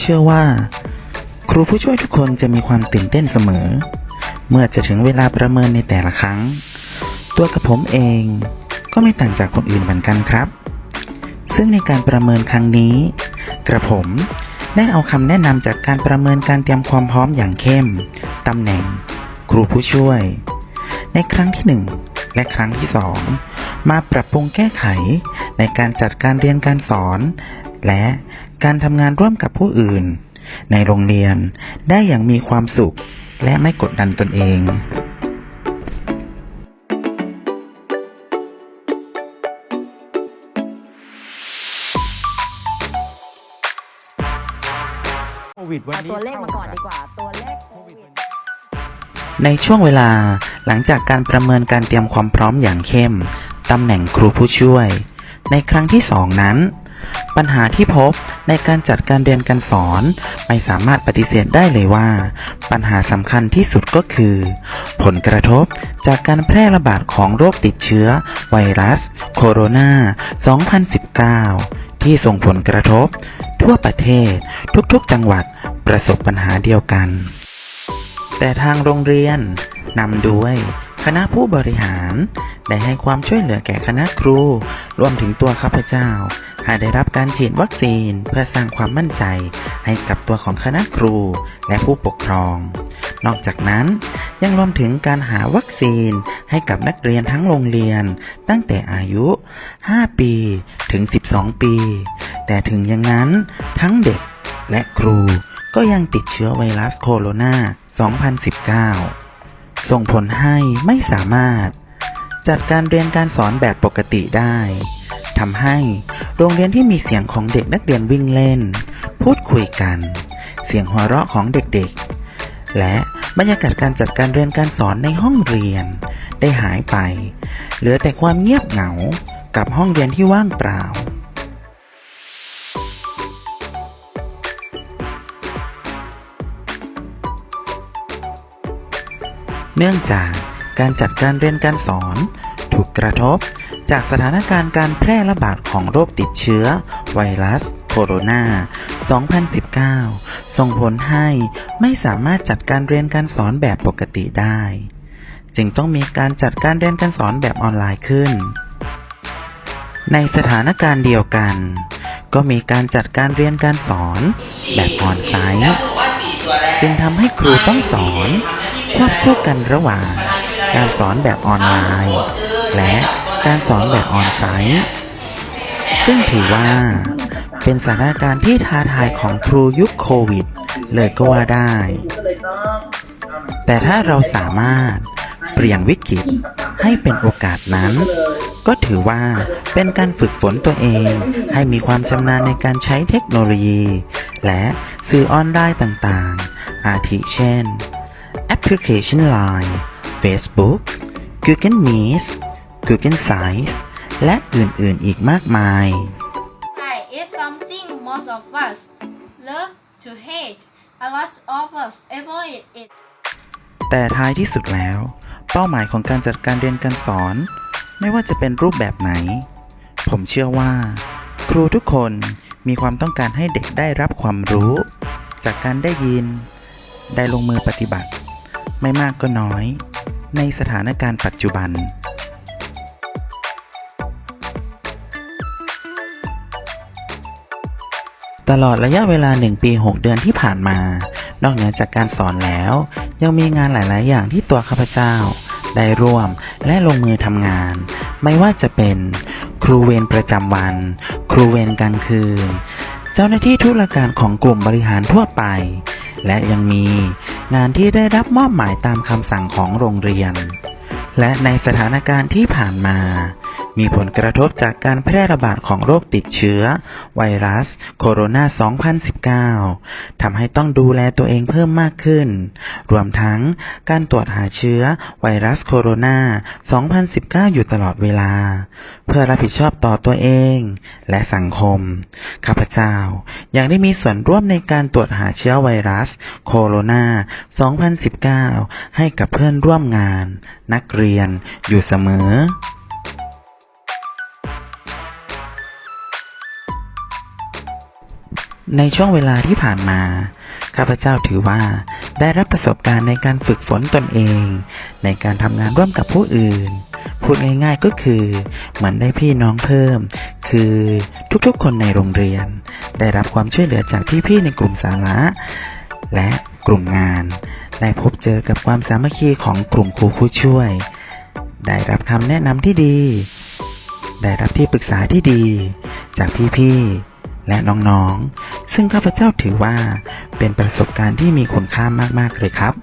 เชื่อว่า ครูผู้ช่วยทุกคนจะมีความตื่นเต้นเสมอ เมื่อจะถึงเวลาประเมินในแต่ละครั้ง ตัวกับผมเองก็ไม่ต่างจากคนอื่นเหมือนกันครับ ซึ่งในการประเมินครั้งนี้ กระผมได้เอาคำแนะนำจากการประเมินการเตรียมความพร้อมอย่างเข้มตำแหน่ง ครูผู้ช่วย ในครั้งที่หนึ่งและครั้งที่สองมาปรับปรุงแก้ไขในการจัดการเรียนการสอน และ การทำงานร่วมกับผู้อื่น ในโรงเรียนได้อย่างมีความสุขและไม่กดดันตนเองโควิดวันเอานี้ตัวเลขมาก่อนดีกว่า ตัวเลขโควิด ในช่วงเวลาหลังจากการประเมินการเตรียมความพร้อมอย่างเข้ม ตำแหน่งครูผู้ช่วย ในครั้งที่สองนั้น ปัญหาที่พบในการจัดการเรียนการสอน ไม่สามารถปฏิเสธได้เลยว่า ปัญหาสำคัญที่สุดก็คือ ผลกระทบจากการแพร่ระบาดของโรคติดเชื้อ ไวรัส โคโรนา 2019 ที่ส่งผลกระทบ ทั่วประเทศทุกๆจังหวัดประสบปัญหาเดียวกัน แต่ทางโรงเรียนนำด้วยคณะผู้บริหาร ได้ให้ความช่วยเหลือแก่คณะครู รวมถึงตัวข้าพเจ้าให้ได้รับการฉีดวัคซีนเพื่อสร้างความมั่นใจ ให้กับตัวของคณะครูและผู้ปกครอง นอกจากนั้นยังรวมถึงการหาวัคซีนให้กับนักเรียนทั้งโรงเรียน ตั้งแต่อายุ 5 ปีถึง 12 ปี แต่ถึงอย่างนั้นทั้งเด็กและครูก็ยังติดเชื้อไวรัสโคโรนา 2019 ส่งผลให้ไม่สามารถ จัดการเรียนการสอนแบบปกติได้ ทำให้โรงเรียนที่มีเสียงของเด็กนักเรียนวิ่งเล่น พูดคุยกัน เสียงหัวเราะของเด็กๆ และบรรยากาศการจัดการเรียนการสอนในห้องเรียน ได้หายไป เหลือแต่ความเงียบเหงากับห้องเรียนที่ว่างเปล่าเนื่องจาก การจัดการเรียนการสอน ถูกกระทบ จากสถานการณ์การแพร่ระบาดของโรคติดเชื้อ ไวรัสโคโรนา 2019 ส่งผลให้ไม่สามารถจัดการเรียนการสอนแบบปกติได้ จึงต้องมีการจัดการเรียนการสอนแบบออนไลน์ขึ้น ในสถานการณ์เดียวกัน ก็มีการจัดการเรียนการสอนแบบออนไซต์จึงทำให้ครูต้องสอนควบคู่กันระหว่าง การสอนแบบออนไลน์ และการสอนแบบออนไซต์ซึ่งถือว่า เป็นสถานการณ์ที่ท้าทายของครูยุคโควิด เลยก็ว่าได้ แต่ถ้าเราสามารถเปลี่ยนวิกฤตให้เป็นโอกาสนั้น ก็ถือว่าเป็นการฝึกฝนตัวเอง ให้มีความชำนาญในการใช้เทคโนโลยี และสื่อออนไลน์ต่างๆ อาทิเช่นแอปพลิเคชัน Line Facebook Google Meet Google Sites และอื่นๆอีกมากมาย Hi is something most of us love to hate. A lot of us avoid it. แต่ท้ายที่สุดแล้ว เป้าหมายของการจัดการเรียนการสอน ไม่ว่าจะเป็นรูปแบบไหน ผมเชื่อว่า ครูทุกคนมีความต้องการให้เด็กได้รับความรู้ จากการได้ยิน ได้ลงมือปฏิบัติ ไม่มากก็น้อย ในสถานการณ์ปัจจุบัน ตลอดระยะเวลา 1 ปี 6 เดือนที่ผ่านมา นอกเหนือจากการสอนแล้ว ยังมีงานหลาย ๆ อย่างที่ตัวข้าพเจ้า ได้ร่วมและลงมือทำงาน ไม่ว่าจะเป็นครูเวรประจำวัน ครูเวรกลางคืน เจ้าหน้าที่ธุรการของกลุ่มบริหารทั่วไป และยังมี งานที่ได้รับมอบหมายตามคำสั่งของโรงเรียน และในสถานการณ์ที่ผ่านมา มีผลกระทบจากการแพร่ระบาดของโรคติดเชื้อ ไวรัส โคโรนา 2019 ทำให้ต้องดูแลตัวเองเพิ่มมากขึ้น รวมทั้งการตรวจหาเชื้อ ไวรัสโคโรนา 2019 อยู่ตลอดเวลา เพื่อรับผิดชอบต่อตัวเอง และสังคม ข้าพเจ้ายังได้มีส่วนร่วมในการตรวจหาเชื้อไวรัส โคโรนา 2019 ให้กับเพื่อนร่วมงาน นักเรียนอยู่เสมอ ในช่วงเวลาที่ผ่านมา ข้าพเจ้าถือว่าได้รับประสบการณ์ในการฝึกฝนตนเอง ในการทำงานร่วมกับผู้อื่น พูดง่ายๆก็คือเหมือนได้พี่น้องเพิ่ม คือทุกๆคนในโรงเรียน ได้รับความช่วยเหลือจากพี่ๆในกลุ่มสาระ และกลุ่มงาน ได้พบเจอกับความสามัคคีของกลุ่มครูผู้ช่วย ได้รับคำแนะนำที่ดี ได้รับที่ปรึกษาที่ดี จากพี่ๆและน้องๆ ซึ่งข้าพเจ้าถือว่าเป็นประสบการณ์ที่มีคุณค่ามากๆเลยครับ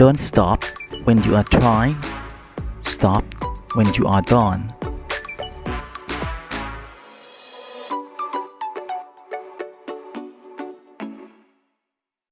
Don't stop when you are trying. Stop when you are done.